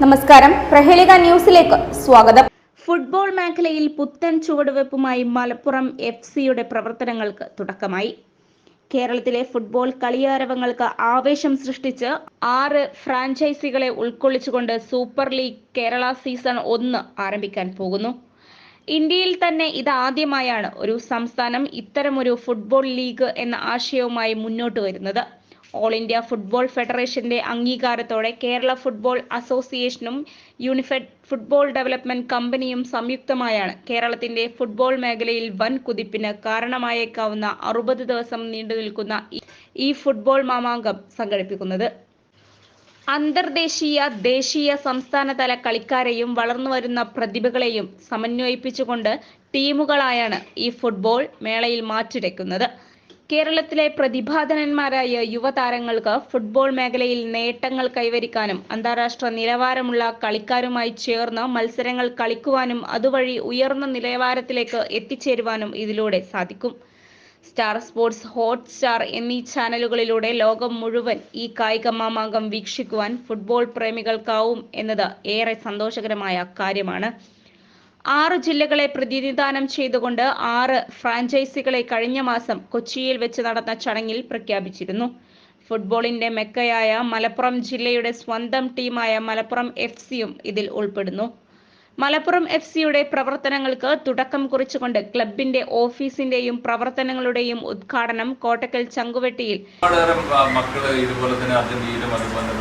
നമസ്കാരം. പ്രഹേളിക ന്യൂസിലേക്ക് സ്വാഗതം. ഫുട്ബോൾ മേഖലയിൽ പുത്തൻ ചുവടുവെപ്പുമായി മലപ്പുറം എഫ് സിയുടെ പ്രവർത്തനങ്ങൾക്ക് തുടക്കമായി. കേരളത്തിലെ ഫുട്ബോൾ കളിയാരവങ്ങൾക്ക് ആവേശം സൃഷ്ടിച്ച് ആറ് ഫ്രാഞ്ചൈസികളെ ഉൾക്കൊള്ളിച്ചുകൊണ്ട് സൂപ്പർ ലീഗ് കേരള സീസൺ ഒന്ന് ആരംഭിക്കാൻ പോകുന്നു. ഇന്ത്യയിൽ തന്നെ ഇതാദ്യമായാണ് ഒരു സംസ്ഥാനം ഇത്തരമൊരു ഫുട്ബോൾ ലീഗ് എന്ന ആശയവുമായി മുന്നോട്ട് വരുന്നത്. ഓൾ ഇന്ത്യ ഫുട്ബോൾ ഫെഡറേഷന്റെ അംഗീകാരത്തോടെ കേരള ഫുട്ബോൾ അസോസിയേഷനും യൂണിഫെഡ് ഫുട്ബോൾ ഡെവലപ്മെന്റ് കമ്പനിയും സംയുക്തമായാണ്. കേരളത്തിന്റെ ഫുട്ബോൾ മേഖലയിൽ വൻ കുതിപ്പിന് കാരണമായേക്കാവുന്ന അറുപത് ദിവസം നീണ്ടു നിൽക്കുന്ന ഈ- ഫുട്ബോൾ മാമാങ്കം സംഘടിപ്പിക്കുന്നത്. അന്തർദേശീയ ദേശീയ സംസ്ഥാന തല കളിക്കാരെയും വളർന്നുവരുന്ന പ്രതിഭകളെയും സമന്വയിപ്പിച്ചുകൊണ്ട് ടീമുകളായാണ് ഈ ഫുട്ബോൾ മേളയിൽ മാറ്റുരയ്ക്കുന്നത്. കേരളത്തിലെ പ്രതിഭാധനന്മാരായ യുവതാരങ്ങൾക്ക് ഫുട്ബോൾ മേഖലയിൽ നേട്ടങ്ങൾ കൈവരിക്കാനും അന്താരാഷ്ട്ര നിലവാരമുള്ള കളിക്കാരുമായി ചേർന്ന് മത്സരങ്ങൾ കളിക്കുവാനും അതുവഴി ഉയർന്ന നിലവാരത്തിലേക്ക് എത്തിച്ചേരുവാനും ഇതിലൂടെ സാധിക്കും. സ്റ്റാർ സ്പോർട്സ് ഹോട്ട്സ്റ്റാർ എന്നീ ചാനലുകളിലൂടെ ലോകം മുഴുവൻ ഈ കായിക മാമാങ്കം വീക്ഷിക്കുവാൻ ഫുട്ബോൾ പ്രേമികൾക്കാവും എന്നത് ഏറെ സന്തോഷകരമായ കാര്യമാണ്. ആറ് ജില്ലകളെ പ്രതിനിധാനം ചെയ്തുകൊണ്ട് ആറ് ഫ്രാഞ്ചൈസികളെ കഴിഞ്ഞ മാസം കൊച്ചിയിൽ വെച്ച് നടന്ന ചടങ്ങിൽ പ്രഖ്യാപിച്ചിരുന്നു. ഫുട്ബോളിന്റെ മെക്കയായ മലപ്പുറം ജില്ലയുടെ സ്വന്തം ടീമായ മലപ്പുറം എഫ് സിയും ഇതിൽ ഉൾപ്പെടുന്നു. മലപ്പുറം എഫ് സിയുടെ പ്രവർത്തനങ്ങൾക്ക് തുടക്കം കുറിച്ചുകൊണ്ട് ക്ലബിന്റെ ഓഫീസിന്റെയും പ്രവർത്തനങ്ങളുടെയും ഉദ്ഘാടനം കോട്ടക്കൽ ചങ്കുവെട്ടിയിൽ മക്കൾ ഇതുപോലെ തന്നെ അർജന്റീനയിലും അതുപോലെ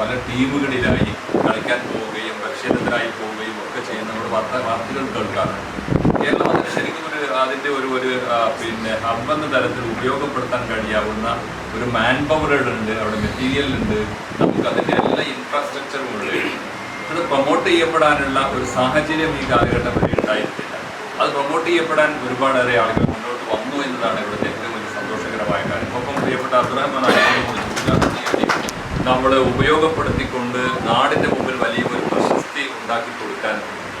പല ടീമുകളിലായി കളിക്കാൻ പോവുകയും പരിശീലനത്തിനായി പോവുകയും നമ്മൾ വാർത്ത വാർത്തകൾ കേൾക്കാറുണ്ട്. കേരളം അതിന് ശരിക്കും ഒരു അതിന്റെ ഒരു ഒരു പിന്നെ ഹബ്ബെന്ന തരത്തിൽ ഉപയോഗപ്പെടുത്താൻ കഴിയാവുന്ന ഒരു മാൻ പവർ ഉണ്ട് അവിടെ മെറ്റീരിയൽ ഉണ്ട്. നമുക്ക് അതിന്റെ എല്ലാ ഇൻഫ്രാസ്ട്രക്ചറും ഉള്ളത് അത് പ്രൊമോട്ട് ചെയ്യപ്പെടാനുള്ള ഒരു സാഹചര്യം ഈ കാലഘട്ടം വരെ ഉണ്ടായിരുന്നില്ല അത് പ്രൊമോട്ട് ചെയ്യപ്പെടാൻ ഒരുപാടേറെ ആളുകൾ മുന്നോട്ട് വന്നു എന്നതാണ് ഇവിടുത്തെ ഏറ്റവും വലിയ സന്തോഷകരമായ കാര്യം. ഒപ്പം പ്രിയപ്പെട്ട അബ്രഹ്മാൻ നമ്മൾ ഉപയോഗപ്പെടുത്തിക്കൊണ്ട് നാടിന്റെ മുമ്പിൽ വലിയ ഒരു പ്രശസ്തി ഉണ്ടാക്കി കൊടുക്കാൻ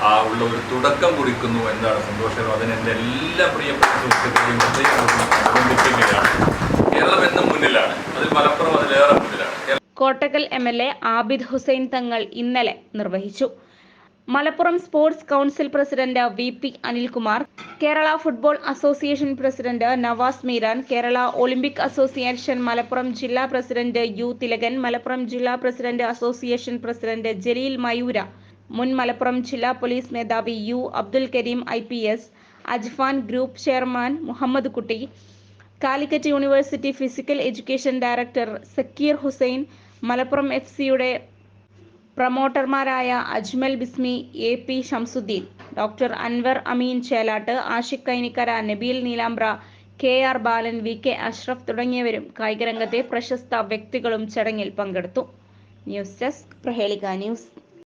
ആ ഉള്ള ഒരു തുടക്കം കുറിക്കുന്നു എന്നാണ് സന്തോഷം അതിന് എന്റെ എല്ലാ പ്രിയപ്പെട്ട സുഹൃത്തുക്കളെയും അഭിനന്ദിക്കുകയാണ് കേരളം എന്നും മുന്നിലാണ്. അതിൽ മലപ്പുറം അതിലേറെ മുന്നിലാണ്. Kottakkal M L A Abid Hussain Thangal ഇന്നലെ നിർവഹിച്ചു. Malappuram sports council president V P Anilkumar Kerala football association president Navas Meeran Kerala Olympic association Malappuram ജില്ലാ പ്രസിഡന്റ് യു തിലകൻ മലപ്പുറം ജില്ലാ president association president Jaleel Mayoora മുൻ മലപ്പുറം ജില്ലാ police മേധാവി U Abdul Kareem I P S Ajfan group chairman Muhammad Kutty Calicut university physical education director Zakir Hussain Malappuram F സിയുടെ പ്രൊമോട്ടർമാരായ Ajmal Bismi A P Shamsuddin doctor Anwar Ameen Chelatt Ashiq Kainikkara Nabeel Neelambra K R Balan V K Ashraf തുടങ്ങിയവരും കായികരംഗത്തെ പ്രശസ്ത വ്യക്തികളും ചടങ്ങിൽ പങ്കെടുത്തു. News desk Prahelika news.